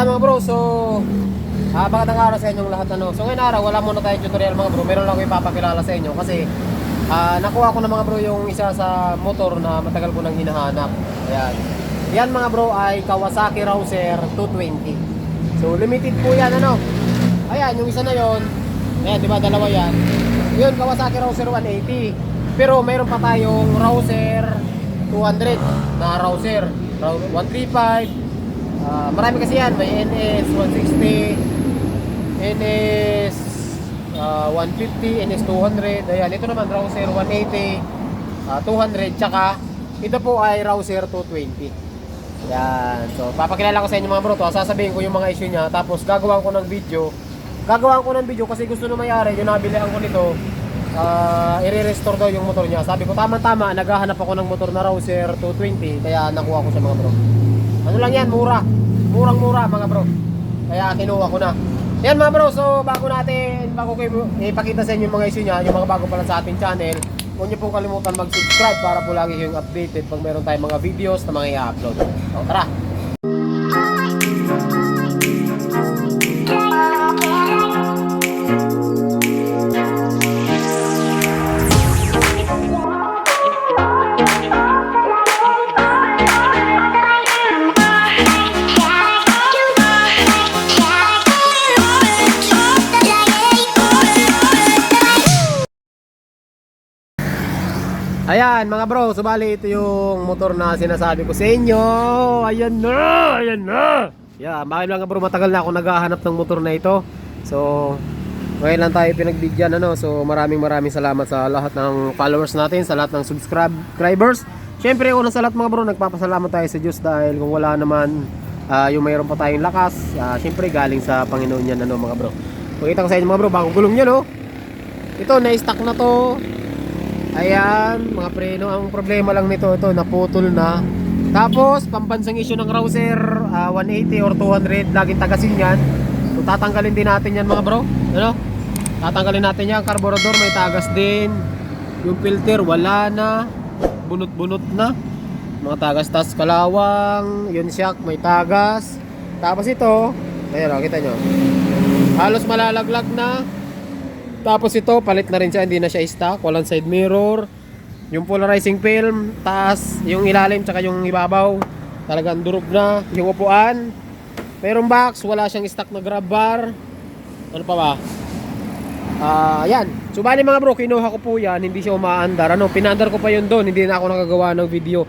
Yan mga bro, so ah magandang araw sa inyong lahat ano. So ngayon araw, wala muna tayong tutorial mga bro. Meron lang ako ipapakilala sa inyo kasi ah nakuha ko na mga bro yung isa sa motor na matagal ko nang hinahanap. Ayan. Yan mga bro ay Kawasaki Rouser 220. So limited po yan ano. Ayan, yung isa na yon. Ayan, di ba dalawa yan. Yun, Kawasaki Rouser 180. Pero mayroon pa tayong Rouser 200 na Rouser. Rou- 135, Ah, marami kasi yan. May NS 160, NS ah, 150, NS 200. Ayan, ito naman Rouser 180, ah, 200, tsaka ito po ay Rouser 220. Yan. So, papakilala ko sa inyo mga bro to. Sasabihin ko yung mga issue niya. Tapos, gagawa ko ng video. Gagawa ko ng video kasi gusto nung mayari, yung nabilihan ko nito, ah i-restore daw yung motor niya. Sabi ko, tama-tama, naghahanap ako ng motor na Rouser 220. Kaya nakuha ko siya mga bro. Ano lang yan, mura. Murang-mura mga bro. Kaya kinuha ko na. Yan mga bro, so bago natin, bago ko ipakita sa inyo yung mga issue niya, yung mga bago pa lang sa ating channel, huwag niyo pong kalimutan mag-subscribe para po lagi yung updated pag meron tayong mga videos na mga i-upload. So tara! Ayan mga bro, subali ito yung motor na sinasabi ko sa inyo. Ayan na, ayan na. Yeah, bakit lang bro, matagal na ako naghahanap ng motor na ito. So, ngayon lang tayo pinagbigyan ano. So, maraming maraming salamat sa lahat ng followers natin, sa lahat ng subscribers. Siyempre, unang sa lahat mga bro, nagpapasalamat tayo sa Diyos dahil kung wala naman ah, yung mayroon pa tayong lakas, ah, siyempre galing sa Panginoon yan ano mga bro. Pakita ko sa inyo mga bro, bagong gulong yan oh. Ito, na-stock na to. Ayan, mga preno. Ang problema lang nito, ito, naputol na. Tapos, pambansang issue ng Rouser ah, 180 or 200, laging tagasin yan. So, tatanggalin din natin yan mga bro. Ano? Tatanggalin natin yan. Carburetor, may tagas din. Yung filter, wala na. Bunot-bunot na. Mga tagas tas kalawang. Yun shock, may tagas. Tapos ito, ayan kita nyo. Halos malalaglag na. Tapos ito, palit na rin siya, hindi na siya stock, walang side mirror. Yung polarizing film, taas, yung ilalim tsaka yung ibabaw, talagang durog na. Yung upuan, merong box, wala siyang stock na grab bar. Ano pa ba? Ah, yan. So bali mga bro, kinuha ko po yan, hindi siya umaandar. Ano, pinandar ko pa yun doon, hindi na ako nakagawa ng video.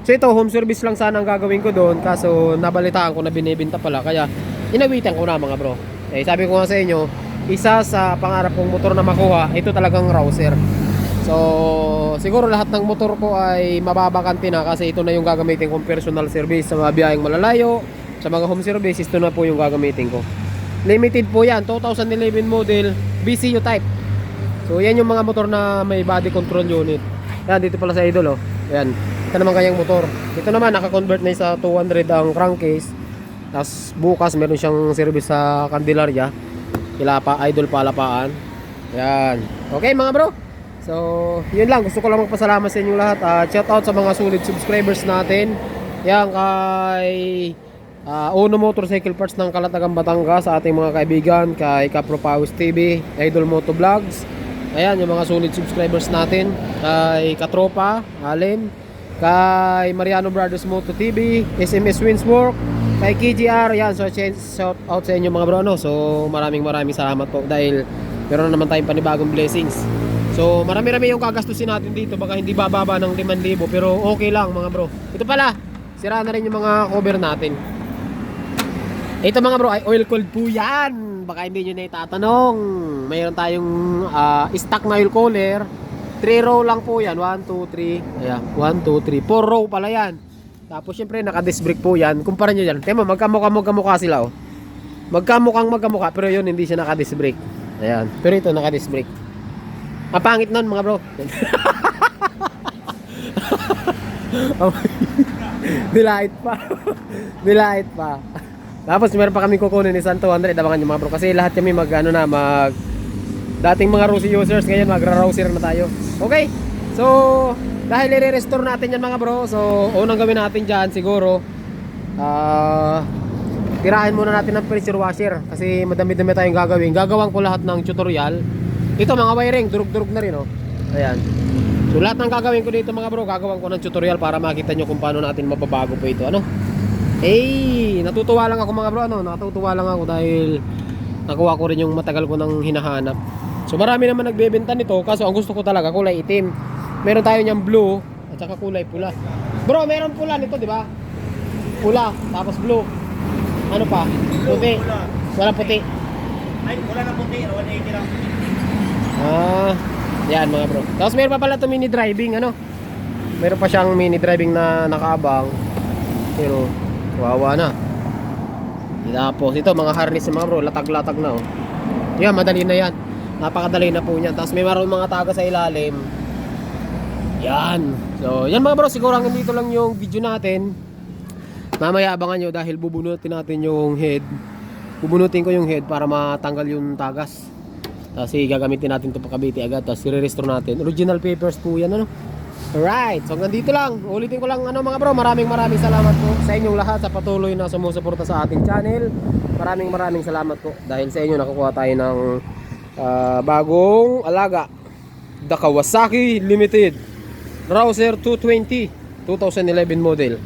So ito, home service lang sana ang gagawin ko doon, kaso nabalitaan ko na binibenta pala, kaya inawitan ko na mga bro. Eh, sabi ko nga sa inyo, isa sa pangarap kong motor na makuha, ito talagang Rouser. So, siguro lahat ng motor ko ay mababakanti na kasi ito na yung gagamitin kong personal service sa mga biyaheng malalayo, sa mga home service, ito na po yung gagamitin ko. Limited po yan, 2011 model, BCU type. So, yan yung mga motor na may body control unit. Yan, dito pala sa idol, oh. Yan. Ito naman kanyang motor. Ito naman, naka-convert na sa 200 ang crankcase. Tapos, bukas, meron siyang service sa Candelaria. Kilapa, idol palapaan. Yan. Okay, mga bro. So, yun lang. Gusto ko lang magpasalamat sa inyo lahat. Uh, shout out sa mga solid subscribers natin. Yan kay uh, Uno Motorcycle Parts ng Kalatagan Batangas sa ating mga kaibigan, kay Capro Pawis TV, Idol Moto Vlogs. Ayan, yung mga solid subscribers natin. Kay Katropa, Allen, kay Mariano Brothers Moto TV, SMS Winswork, kay KGR, yan, so shout out sa inyo mga bro, no? So, maraming maraming salamat po dahil meron na naman tayong panibagong blessings. So, marami-rami yung kagastusin natin dito, baka hindi bababa ng 5,000, pero okay lang mga bro. Ito pala, sira na rin yung mga cover natin. Ito mga bro ay oil cooled po yan. Baka hindi nyo na itatanong. Mayroon tayong ah, stock na oil cooler. 3 row lang po yan. 1, 2, 3. Ayan. 1, 2, 3. 4 row pala yan. Tapos syempre naka-disc brake po yan. Kumpara nyo yan. Tema magkamukha-mukha sila oh. Magkamukhang magkamukha pero yun hindi siya naka-disc brake. Ayan. Pero ito naka-disc brake. Ang pangit mga bro. Dilait pa. Dilait pa. Tapos meron pa kami kukunin ni Santo 200 abangan nyo mga bro kasi lahat kami mag ano na mag dating mga Rusi users ngayon magra-rouser na tayo. Okay. So dahil i-restore natin yan mga bro. So unang gawin natin diyan siguro ah tirahin muna natin ng pressure washer kasi madami-dami tayong gagawin. Gagawan ko lahat ng tutorial. Ito mga wiring, durug-durug na rin oh. Ayan. So lahat ng gagawin ko dito mga bro, gagawan ko ng tutorial para makita nyo kung paano natin mababago po ito. Ano? Eh, natutuwa lang ako mga bro, ano? Natutuwa lang ako dahil nakuha ko rin yung matagal ko nang hinahanap. So marami naman nagbebenta nito, kaso ang gusto ko talaga kulay itim. Meron tayo niyang blue at saka kulay pula. Bro, meron pula nito, di ba? Pula, tapos blue. Ano pa? Puti. Wala. Puti. Ay, wala na puti. 180 lang. Ah, yan mga bro. Tapos meron pa pala ito mini driving, ano? Meron pa siyang mini driving na nakaabang. Pero, wawa na. Tapos ito, mga harness mga bro, latag-latag na oh. Yan, madali na yan. Napakadali na po niyan. Tapos may maroon mga taga sa ilalim. Yan. So, yan mga bro, siguro hanggang dito lang yung video natin. Mamaya abangan nyo dahil bubunutin natin yung head. Bubunutin ko yung head para matanggal yung tagas. Tapos gagamitin natin ito pakabiti agad. Tapos i-restore natin. Original papers po yan ano. Alright, so hanggang dito lang. Ulitin ko lang ano mga bro, maraming maraming salamat po sa inyong lahat sa patuloy na sumusuporta sa ating channel. Maraming maraming salamat po dahil sa inyo nakukuha tayo ng ah, bagong alaga. The Kawasaki Limited Rouser 220 2011 model.